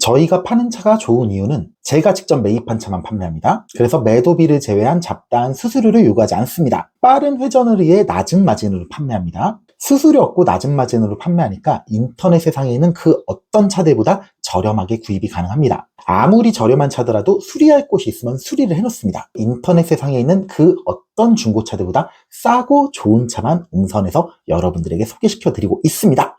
저희가 파는 차가 좋은 이유는 제가 직접 매입한 차만 판매합니다. 그래서 매도비를 제외한 잡다한 수수료를 요구하지 않습니다. 빠른 회전을 위해 낮은 마진으로 판매합니다. 수수료 없고 낮은 마진으로 판매하니까 인터넷 세상에 있는 그 어떤 차들보다 저렴하게 구입이 가능합니다. 아무리 저렴한 차더라도 수리할 곳이 있으면 수리를 해놓습니다. 인터넷 세상에 있는 그 어떤 중고차들보다 싸고 좋은 차만 음선에서 여러분들에게 소개시켜 드리고 있습니다.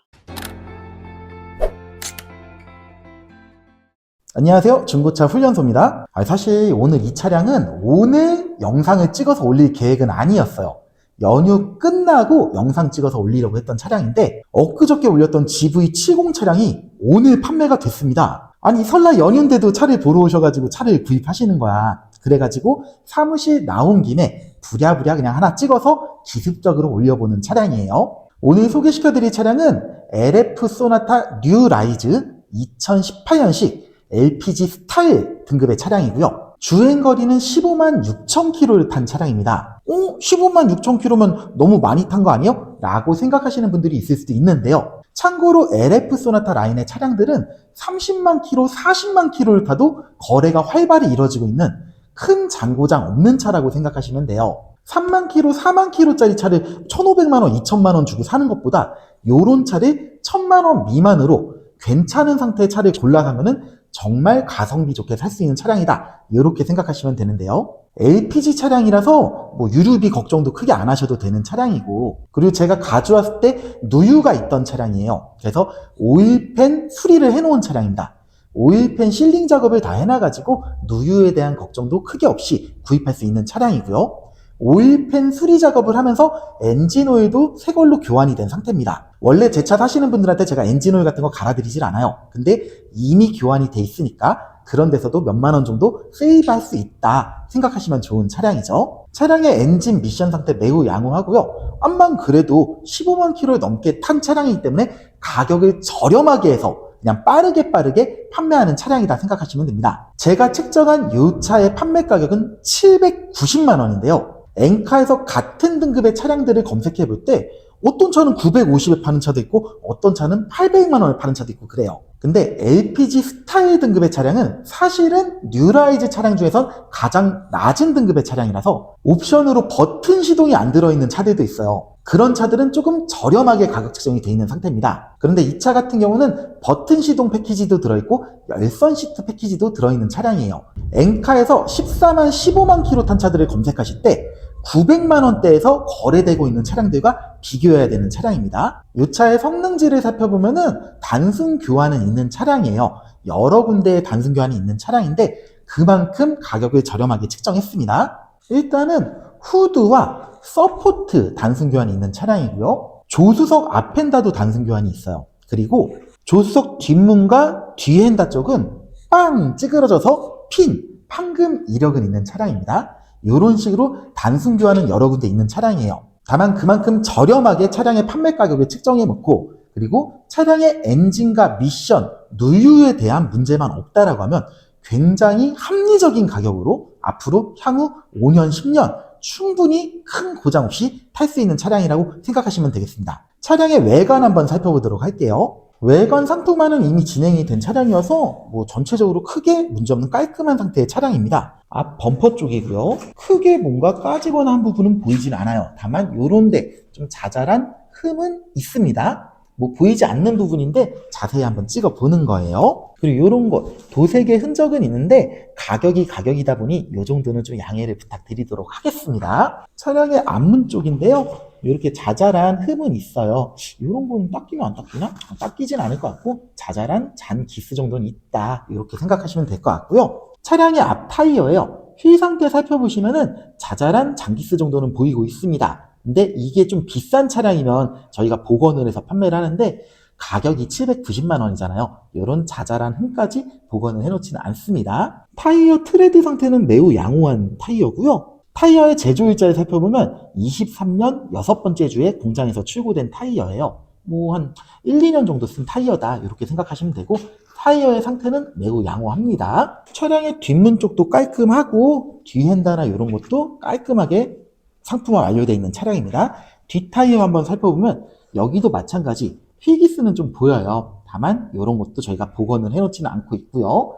안녕하세요. 중고차 훈련소입니다. 아, 사실 오늘 이 차량은 오늘 영상을 찍어서 올릴 계획은 아니었어요. 연휴 끝나고 영상 찍어서 올리려고 했던 차량인데 엊그저께 올렸던 GV70 차량이 오늘 판매가 됐습니다. 아니 설날 연휴인데도 차를 보러 오셔가지고 차를 구입하시는 거야. 그래가지고 사무실 나온 김에 부랴부랴 그냥 하나 찍어서 기습적으로 올려보는 차량이에요. 오늘 소개시켜드릴 차량은 LF 소나타 뉴 라이즈 2018년식 LPG 스타일 등급의 차량이고요. 주행 거리는 15만 6천 킬로를 탄 차량입니다. 어? 15만 6천 킬로면 너무 많이 탄 거 아니요? 라고 생각하시는 분들이 있을 수도 있는데요. 참고로 LF 소나타 라인의 차량들은 30만 킬로, 40만 킬로를 타도 거래가 활발히 이루어지고 있는 큰 잔고장 없는 차라고 생각하시면 돼요. 3만 킬로, 4만 킬로짜리 차를 1,500만 원, 2천만 원 주고 사는 것보다 요런 차를 1,000만 원 미만으로 괜찮은 상태의 차를 골라 사면은 정말 가성비 좋게 살 수 있는 차량이다. 이렇게 생각하시면 되는데요. LPG 차량이라서 뭐 유류비 걱정도 크게 안 하셔도 되는 차량이고 그리고 제가 가져왔을 때 누유가 있던 차량이에요. 그래서 오일팬 수리를 해놓은 차량입니다. 오일팬 실링 작업을 다 해놔가지고 누유에 대한 걱정도 크게 없이 구입할 수 있는 차량이고요. 오일팬 수리 작업을 하면서 엔진 오일도 새 걸로 교환이 된 상태입니다. 원래 제 차 사시는 분들한테 제가 엔진 오일 같은 거 갈아드리질 않아요. 근데 이미 교환이 돼 있으니까 그런 데서도 몇만 원 정도 세이브 할 수 있다 생각하시면 좋은 차량이죠. 차량의 엔진 미션 상태 매우 양호하고요. 암만 그래도 15만 킬로를 넘게 탄 차량이기 때문에 가격을 저렴하게 해서 그냥 빠르게 빠르게 판매하는 차량이다 생각하시면 됩니다. 제가 측정한 이 차의 판매 가격은 790만 원인데요. 엔카에서 같은 등급의 차량들을 검색해 볼 때 어떤 차는 950에 파는 차도 있고 어떤 차는 800만 원에 파는 차도 있고 그래요. 근데 LPG 스타일 등급의 차량은 사실은 뉴라이즈 차량 중에선 가장 낮은 등급의 차량이라서 옵션으로 버튼 시동이 안 들어있는 차들도 있어요. 그런 차들은 조금 저렴하게 가격 책정이 되어 있는 상태입니다. 그런데 이 차 같은 경우는 버튼 시동 패키지도 들어있고 열선 시트 패키지도 들어있는 차량이에요. 엔카에서 14만 15만 킬로 탄 차들을 검색하실 때 900만 원대에서 거래되고 있는 차량들과 비교해야 되는 차량입니다. 이 차의 성능지를 살펴보면은 단순 교환은 있는 차량이에요. 여러 군데의 단순 교환이 있는 차량인데 그만큼 가격을 저렴하게 측정했습니다. 일단은 후드와 서포트 단순 교환이 있는 차량이고요. 조수석 앞엔다도 단순 교환이 있어요. 그리고 조수석 뒷문과 뒤엔다 쪽은 빵 찌그러져서 핀, 판금 이력은 있는 차량입니다. 이런 식으로 단순 교환은 여러 군데 있는 차량이에요. 다만 그만큼 저렴하게 차량의 판매 가격을 측정해 놓고 그리고 차량의 엔진과 미션, 누유에 대한 문제만 없다라고 하면 굉장히 합리적인 가격으로 앞으로 향후 5년, 10년 충분히 큰 고장 없이 탈 수 있는 차량이라고 생각하시면 되겠습니다. 차량의 외관 한번 살펴보도록 할게요. 외관 상품화는 이미 진행이 된 차량이어서 뭐 전체적으로 크게 문제없는 깔끔한 상태의 차량입니다. 앞 범퍼 쪽이고요. 크게 뭔가 까지거나 한 부분은 보이진 않아요. 다만 요런데 좀 자잘한 흠은 있습니다. 뭐 보이지 않는 부분인데 자세히 한번 찍어 보는 거예요. 그리고 요런 것 도색의 흔적은 있는데 가격이 가격이다 보니 요 정도는 좀 양해를 부탁드리도록 하겠습니다. 차량의 앞문 쪽인데요. 이렇게 자잘한 흠은 있어요. 이런 건 닦이면 안 닦이나? 닦이진 않을 것 같고 자잘한 잔 기스 정도는 있다. 이렇게 생각하시면 될 것 같고요. 차량의 앞 타이어예요. 휠 상태 살펴보시면은 자잘한 잔기스 정도는 보이고 있습니다. 근데 이게 좀 비싼 차량이면 저희가 복원을 해서 판매를 하는데 가격이 790만 원이잖아요. 이런 자잘한 흠까지 복원을 해놓지는 않습니다. 타이어 트레드 상태는 매우 양호한 타이어고요. 타이어의 제조일자를 살펴보면 23년 여섯 번째 주에 공장에서 출고된 타이어예요. 뭐 한 1, 2년 정도 쓴 타이어다 이렇게 생각하시면 되고 타이어의 상태는 매우 양호합니다. 차량의 뒷문 쪽도 깔끔하고 뒤 핸다나 이런 것도 깔끔하게 상품화 완료되어 있는 차량입니다. 뒷 타이어 한번 살펴보면 여기도 마찬가지 휘기스는 좀 보여요. 다만 이런 것도 저희가 복원을 해놓지는 않고 있고요.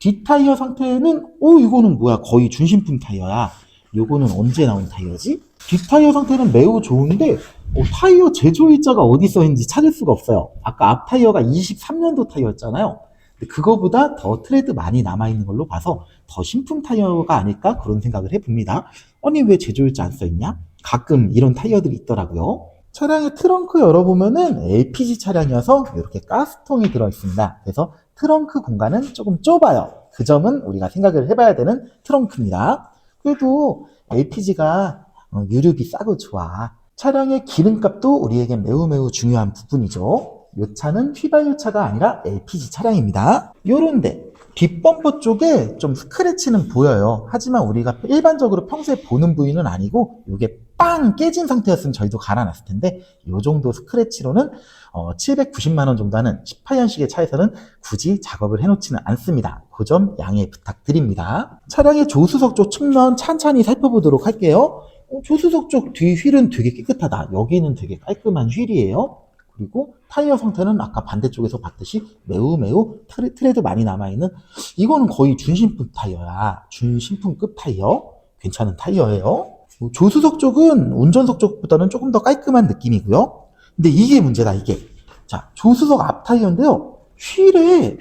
뒷타이어 상태는 어 이거는 뭐야 거의 준신품 타이어야. 요거는 언제 나온 타이어지? 뒷타이어 상태는 매우 좋은데 어, 타이어 제조일자가 어디 써 있는지 찾을 수가 없어요. 아까 앞 타이어가 23년도 타이어였잖아요. 근데 그거보다 더 트레드 많이 남아있는 걸로 봐서 더 신품 타이어가 아닐까 그런 생각을 해봅니다. 아니 왜 제조일자 안 써있냐? 가끔 이런 타이어들이 있더라고요. 차량의 트렁크 열어보면은 LPG 차량이어서 이렇게 가스통이 들어있습니다. 그래서 트렁크 공간은 조금 좁아요. 그 점은 우리가 생각을 해봐야 되는 트렁크입니다. 그래도 LPG가 유류비 싸고 좋아. 차량의 기름값도 우리에게 매우 매우 중요한 부분이죠. 이 차는 휘발유 차가 아니라 LPG 차량입니다. 요런데 뒷범퍼 쪽에 좀 스크래치는 보여요. 하지만 우리가 일반적으로 평소에 보는 부위는 아니고 이게 빵 깨진 상태였으면 저희도 갈아놨을 텐데 이 정도 스크래치로는 어, 790만 원 정도 하는 18년식의 차에서는 굳이 작업을 해놓지는 않습니다. 그 점 양해 부탁드립니다. 차량의 조수석 쪽 측면 찬찬히 살펴보도록 할게요. 어, 조수석 쪽 뒤 휠은 되게 깨끗하다. 여기는 되게 깔끔한 휠이에요. 그리고 타이어 상태는 아까 반대쪽에서 봤듯이 매우 매우 트레, 트레드 많이 남아있는 이거는 거의 준신품 타이어야. 준신품급 타이어. 괜찮은 타이어예요. 뭐 조수석 쪽은 운전석 쪽보다는 조금 더 깔끔한 느낌이고요. 근데 이게 문제다, 이게. 자, 조수석 앞 타이어인데요. 휠에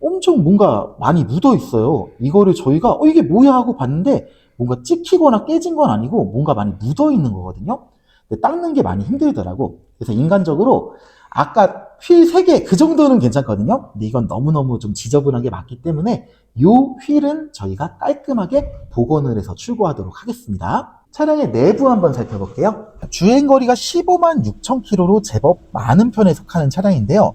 엄청 뭔가 많이 묻어 있어요. 이거를 저희가, 어, 이게 뭐야 하고 봤는데, 뭔가 찍히거나 깨진 건 아니고, 뭔가 많이 묻어 있는 거거든요. 근데 닦는 게 많이 힘들더라고. 그래서 인간적으로, 아까 휠 3개, 그 정도는 괜찮거든요. 근데 이건 너무너무 좀 지저분한 게 많기 때문에, 요 휠은 저희가 깔끔하게 복원을 해서 출고하도록 하겠습니다. 차량의 내부 한번 살펴볼게요. 주행거리가 15만 6천 킬로로 제법 많은 편에 속하는 차량인데요.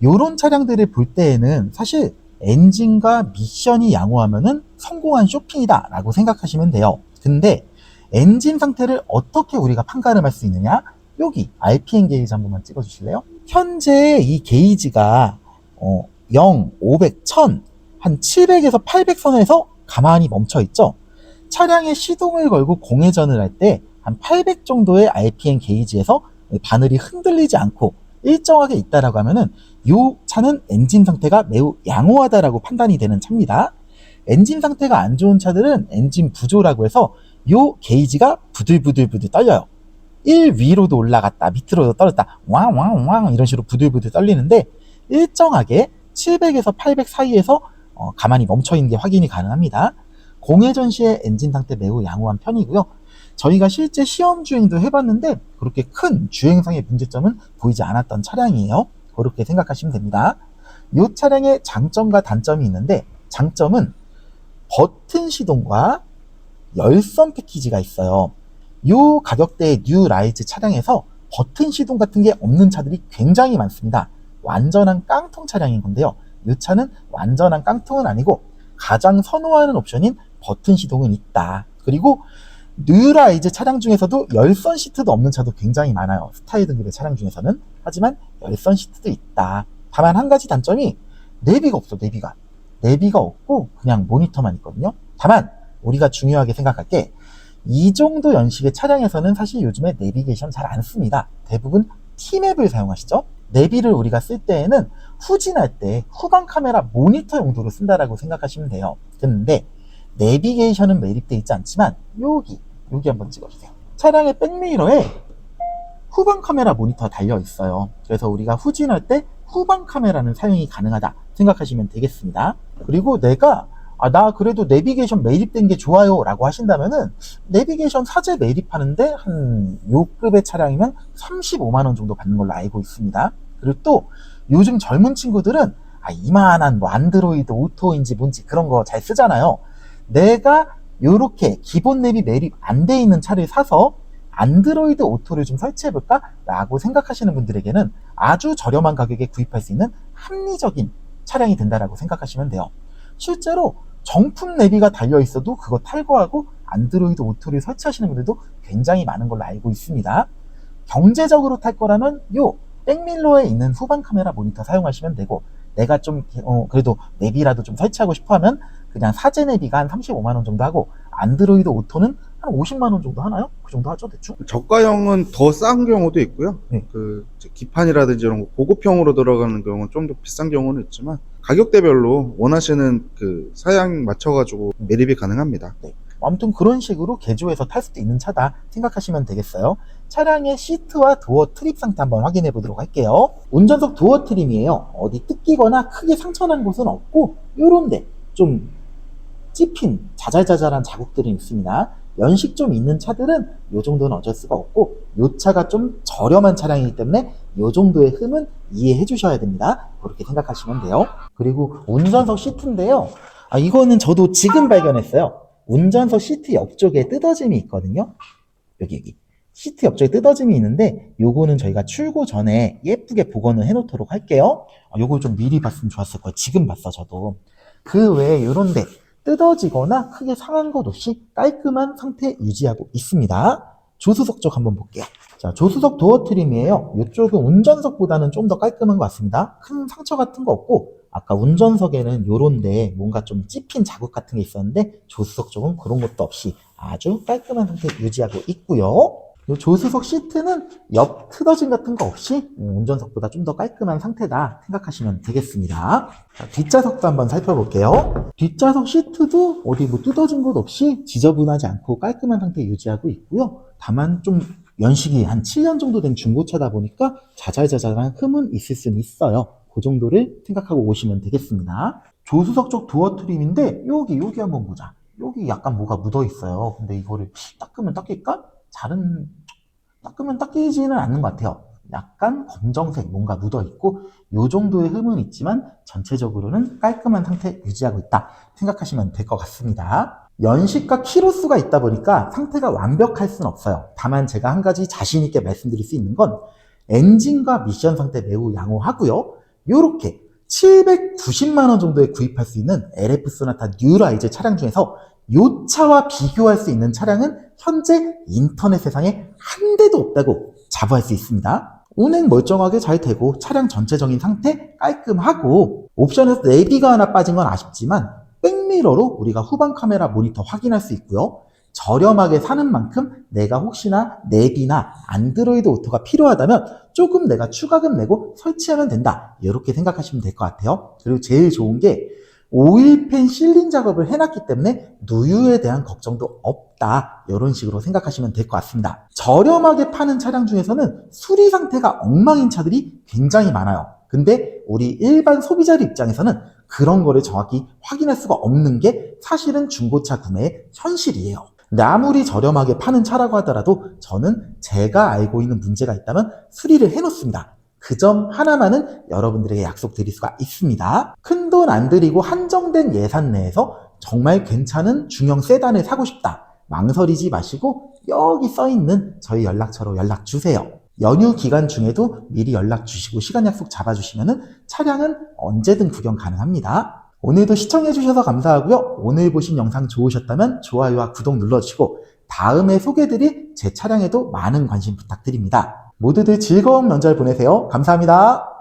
이런 차량들을 볼 때에는 사실 엔진과 미션이 양호하면은 성공한 쇼핑이다 라고 생각하시면 돼요. 근데 엔진 상태를 어떻게 우리가 판가름할 수 있느냐? 여기 RPM 게이지 한 번만 찍어 주실래요? 현재 이 게이지가 어, 0, 500, 1000, 한 700에서 800선에서 가만히 멈춰 있죠. 차량에 시동을 걸고 공회전을 할 때 한 800 정도의 RPM 게이지에서 바늘이 흔들리지 않고 일정하게 있다라고 하면은 이 차는 엔진 상태가 매우 양호하다라고 판단이 되는 차입니다. 엔진 상태가 안 좋은 차들은 엔진 부조라고 해서 이 게이지가 부들부들부들 떨려요. 1 위로도 올라갔다 밑으로도 떨어졌다 왕왕왕 이런 식으로 부들부들 떨리는데 일정하게 700에서 800 사이에서 어, 가만히 멈춰 있는 게 확인이 가능합니다. 공회전 시에 엔진 상태 매우 양호한 편이고요. 저희가 실제 시험 주행도 해봤는데 그렇게 큰 주행상의 문제점은 보이지 않았던 차량이에요. 그렇게 생각하시면 됩니다. 이 차량의 장점과 단점이 있는데 장점은 버튼 시동과 열선 패키지가 있어요. 이 가격대의 뉴 라이즈 차량에서 버튼 시동 같은 게 없는 차들이 굉장히 많습니다. 완전한 깡통 차량인 건데요. 이 차는 완전한 깡통은 아니고 가장 선호하는 옵션인 버튼 시동은 있다. 그리고 뉴라이즈 차량 중에서도 열선 시트도 없는 차도 굉장히 많아요. 스타일 등급의 차량 중에서는. 하지만 열선 시트도 있다. 다만 한 가지 단점이 내비가 없어, 내비가. 내비가 없고 그냥 모니터만 있거든요. 다만 우리가 중요하게 생각할 게 이 정도 연식의 차량에서는 사실 요즘에 내비게이션 잘 안 씁니다. 대부분 T맵을 사용하시죠. 내비를 우리가 쓸 때에는 후진할 때 후방 카메라 모니터 용도로 쓴다라고 생각하시면 돼요. 근데 내비게이션은 매립되어 있지 않지만 여기 여기 한번 찍어주세요. 차량의 백미러에 후방 카메라 모니터 달려 있어요. 그래서 우리가 후진할 때 후방 카메라는 사용이 가능하다 생각하시면 되겠습니다. 그리고 내가 아, 나 그래도 내비게이션 매립된 게 좋아요 라고 하신다면은 내비게이션 사제 매립하는데 한 요 급의 차량이면 35만원 정도 받는 걸로 알고 있습니다. 그리고 또 요즘 젊은 친구들은 아, 이만한 뭐 안드로이드 오토인지 뭔지 그런 거 잘 쓰잖아요. 내가 이렇게 기본 내비 매립 안 돼 있는 차를 사서 안드로이드 오토를 좀 설치해볼까? 라고 생각하시는 분들에게는 아주 저렴한 가격에 구입할 수 있는 합리적인 차량이 된다라고 생각하시면 돼요. 실제로 정품 내비가 달려 있어도 그거 탈거하고 안드로이드 오토를 설치하시는 분들도 굉장히 많은 걸로 알고 있습니다. 경제적으로 탈 거라면 요 백밀러에 있는 후방 카메라 모니터 사용하시면 되고 내가 좀 어, 그래도 내비라도 좀 설치하고 싶어 하면 그냥 사제 내비가 한 35만 원 정도 하고 안드로이드 오토는 한한 50만 원 정도 하나요? 그 정도 하죠 대충? 저가형은 더 싼 경우도 있고요. 네. 그 기판이라든지 이런 거 고급형으로 들어가는 경우는 좀 더 비싼 경우는 있지만 가격대별로 원하시는 그 사양 맞춰가지고 매립이 가능합니다. 아무튼 그런 식으로 개조해서 탈 수도 있는 차다 생각하시면 되겠어요. 차량의 시트와 도어 트립 상태 한번 확인해 보도록 할게요. 운전석 도어 트림이에요. 어디 뜯기거나 크게 상처난 곳은 없고 요런데 좀 찝힌 자잘자잘한 자국들은 있습니다. 연식 좀 있는 차들은 요 정도는 어쩔 수가 없고 요 차가 좀 저렴한 차량이기 때문에 요 정도의 흠은 이해해 주셔야 됩니다. 그렇게 생각하시면 돼요. 그리고 운전석 시트인데요. 아 이거는 저도 지금 발견했어요. 운전석 시트 옆쪽에 뜯어짐이 있거든요. 여기 여기 시트 옆쪽에 뜯어짐이 있는데 요거는 저희가 출고 전에 예쁘게 복원을 해놓도록 할게요. 아, 요거 좀 미리 봤으면 좋았을 거예요. 지금 봤어 저도. 그 외에 요런데 뜯어지거나 크게 상한 것 없이 깔끔한 상태 유지하고 있습니다. 조수석 쪽 한번 볼게요. 자, 조수석 도어 트림이에요. 이쪽은 운전석보다는 좀 더 깔끔한 것 같습니다. 큰 상처 같은 거 없고, 아까 운전석에는 요런데 뭔가 좀 찝힌 자국 같은 게 있었는데, 조수석 쪽은 그런 것도 없이 아주 깔끔한 상태 유지하고 있고요. 요 조수석 시트는 옆 트더짐 같은 거 없이 음, 운전석보다 좀 더 깔끔한 상태다 생각하시면 되겠습니다. 자, 뒷좌석도 한번 살펴볼게요. 뒷좌석 시트도 어디 뭐 뜯어진 것 없이 지저분하지 않고 깔끔한 상태 유지하고 있고요. 다만 좀 연식이 한 7년 정도 된 중고차다 보니까 자잘자잘한 흠은 있을 수는 있어요. 그 정도를 생각하고 오시면 되겠습니다. 조수석 쪽 도어 트림인데 여기 여기 한번 보자. 여기 약간 뭐가 묻어 있어요. 근데 이거를 닦으면 닦일까? 잘은 닦으면 닦이지는 않는 것 같아요. 약간 검정색 뭔가 묻어 있고 요 정도의 흠은 있지만 전체적으로는 깔끔한 상태 유지하고 있다 생각하시면 될 것 같습니다. 연식과 키로수가 있다 보니까 상태가 완벽할 수는 없어요. 다만 제가 한 가지 자신 있게 말씀드릴 수 있는 건 엔진과 미션 상태 매우 양호하고요. 요렇게 790만 원 정도에 구입할 수 있는 LF 소나타 뉴라이즈 차량 중에서 요 차와 비교할 수 있는 차량은 현재 인터넷 세상에 한 대도 없다고 자부할 수 있습니다. 운행 멀쩡하게 잘 되고 차량 전체적인 상태 깔끔하고 옵션에서 내비가 하나 빠진 건 아쉽지만 백미러로 우리가 후방 카메라 모니터 확인할 수 있고요. 저렴하게 사는 만큼 내가 혹시나 내비나 안드로이드 오토가 필요하다면 조금 내가 추가금 내고 설치하면 된다. 이렇게 생각하시면 될 것 같아요. 그리고 제일 좋은 게 오일팬 실링 작업을 해놨기 때문에 누유에 대한 걱정도 없다. 이런 식으로 생각하시면 될 것 같습니다. 저렴하게 파는 차량 중에서는 수리 상태가 엉망인 차들이 굉장히 많아요. 근데 우리 일반 소비자들 입장에서는 그런 거를 정확히 확인할 수가 없는 게 사실은 중고차 구매의 현실이에요. 근데 아무리 저렴하게 파는 차라고 하더라도 저는 제가 알고 있는 문제가 있다면 수리를 해놓습니다. 그 점 하나만은 여러분들에게 약속드릴 수가 있습니다. 큰 돈 안 들이고 한정된 예산 내에서 정말 괜찮은 중형 세단을 사고 싶다. 망설이지 마시고 여기 써 있는 저희 연락처로 연락 주세요. 연휴 기간 중에도 미리 연락 주시고 시간 약속 잡아주시면 차량은 언제든 구경 가능합니다. 오늘도 시청해주셔서 감사하고요. 오늘 보신 영상 좋으셨다면 좋아요와 구독 눌러주시고 다음에 소개드릴 제 차량에도 많은 관심 부탁드립니다. 모두들 즐거운 명절 보내세요. 감사합니다.